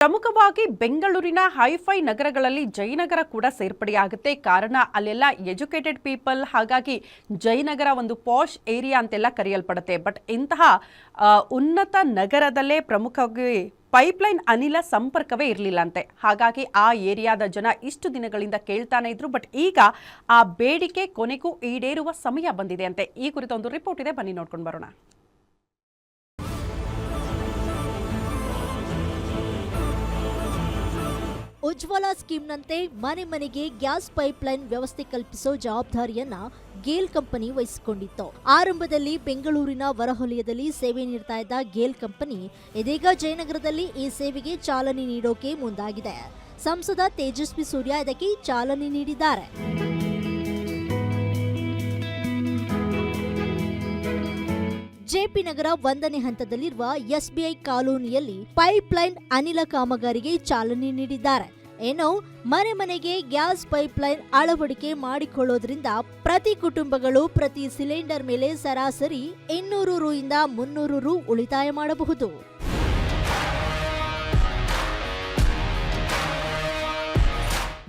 ಪ್ರಮುಖವಾಗಿ ಬೆಂಗಳೂರಿನ ಹೈಫೈ ನಗರಗಳಲ್ಲಿ ಜಯನಗರ ಕೂಡ ಸೇರ್ಪಡೆಯಾಗುತ್ತೆ. ಕಾರಣ ಅಲ್ಲೆಲ್ಲ ಎಜುಕೇಟೆಡ್ ಪೀಪಲ್, ಹಾಗಾಗಿ ಜಯನಗರ ಒಂದು ಪಾಶ್ ಏರಿಯಾ ಅಂತೆಲ್ಲ ಕರೆಯಲ್ಪಡುತ್ತೆ. ಬಟ್ ಇಂತಹ ಉನ್ನತ ನಗರದಲ್ಲೇ ಪ್ರಮುಖವಾಗಿ ಪೈಪ್ಲೈನ್ ಅನಿಲ ಸಂಪರ್ಕವೇ ಇರಲಿಲ್ಲ ಅಂತೆ ಹಾಗಾಗಿ ಆ ಏರಿಯಾದ ಜನ ಇಷ್ಟು ದಿನಗಳಿಂದ ಕೇಳ್ತಾನೆ ಇದ್ರು. ಬಟ್ ಈಗ ಆ ಬೇಡಿಕೆ ಕೊನೆಗೂ ಈಡೇರುವ ಸಮಯ ಬಂದಿದೆ ಅಂತೆ. ಈ ಕುರಿತ ಒಂದು ರಿಪೋರ್ಟ್ ಇದೆ. ಬನ್ನಿ ನೋಡ್ಕೊಂಡು ಬರೋಣ. ಉಜ್ವಲ ಸ್ಕೀಮ್ನಂತೆ ಮನೆ ಮನೆಗೆ ಗ್ಯಾಸ್ ಪೈಪ್ಲೈನ್ ವ್ಯವಸ್ಥೆ ಕಲ್ಪಿಸೋ ಜವಾಬ್ದಾರಿಯನ್ನ ಗೇಲ್ ಕಂಪನಿ ವಹಿಸಿಕೊಂಡಿತ್ತು. ಆರಂಭದಲ್ಲಿ ಬೆಂಗಳೂರಿನ ಹೊರವಲಯದಲ್ಲಿ ಸೇವೆ ನೀಡ್ತಾ ಇದ್ದ ಗೇಲ್ ಕಂಪನಿ ಇದೀಗ ಜಯನಗರದಲ್ಲಿ ಈ ಸೇವೆಗೆ ಚಾಲನೆ ನೀಡೋಕೆ ಮುಂದಾಗಿದೆ. ಸಂಸದ ತೇಜಸ್ವಿ ಸೂರ್ಯ ಇದಕ್ಕೆ ಚಾಲನೆ ನೀಡಿದ್ದಾರೆ. ಜೆಪಿ ನಗರ ಒಂದನೇ ಹಂತದಲ್ಲಿರುವ ಎಸ್ಬಿಐ ಕಾಲೋನಿಯಲ್ಲಿ ಪೈಪ್ಲೈನ್ ಅನಿಲ ಕಾಮಗಾರಿಗೆ ಚಾಲನೆ ನೀಡಿದ್ದಾರೆ. ಏನು ಮನೆ ಮನೆಗೆ ಗ್ಯಾಸ್ ಪೈಪ್ಲೈನ್ ಅಳವಡಿಕೆ ಮಾಡಿಕೊಳ್ಳೋದ್ರಿಂದ ಪ್ರತಿ ಕುಟುಂಬಗಳು ಪ್ರತಿ ಸಿಲಿಂಡರ್ ಮೇಲೆ ಸರಾಸರಿ ಇನ್ನೂರು ರು ಇಂದ ಮುನ್ನೂರು ರು ಉಳಿತಾಯ ಮಾಡಬಹುದು.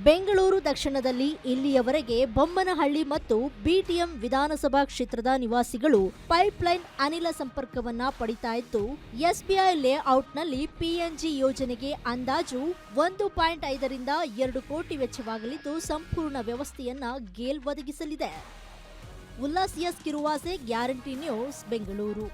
ಬೆಂಗಳೂರು ದಕ್ಷಿಣದಲ್ಲಿ ಇಲ್ಲಿಯವರೆಗೆ ಬೊಮ್ಮನಹಳ್ಳಿ ಮತ್ತು ಬಿಟಿಎಂ ವಿಧಾನಸಭಾ ಕ್ಷೇತ್ರದ ನಿವಾಸಿಗಳು ಪೈಪ್ಲೈನ್ ಅನಿಲ ಸಂಪರ್ಕವನ್ನ ಪಡಿತಾ ಇದ್ದು, ಎಸ್ಬಿಐ ಲೇಔಟ್ನಲ್ಲಿ ಪಿಎನ್ಜಿ ಯೋಜನೆಗೆ ಅಂದಾಜು ಒಂದು ಪಾಯಿಂಟ್ ಐದರಿಂದ ಎರಡು ಕೋಟಿ ವೆಚ್ಚವಾಗಲಿದ್ದು, ಸಂಪೂರ್ಣ ವ್ಯವಸ್ಥೆಯನ್ನ ಗೇಲ್ ಒದಗಿಸಲಿದೆ. Ullas S Kiruvase, guarantee news, Bengaluru.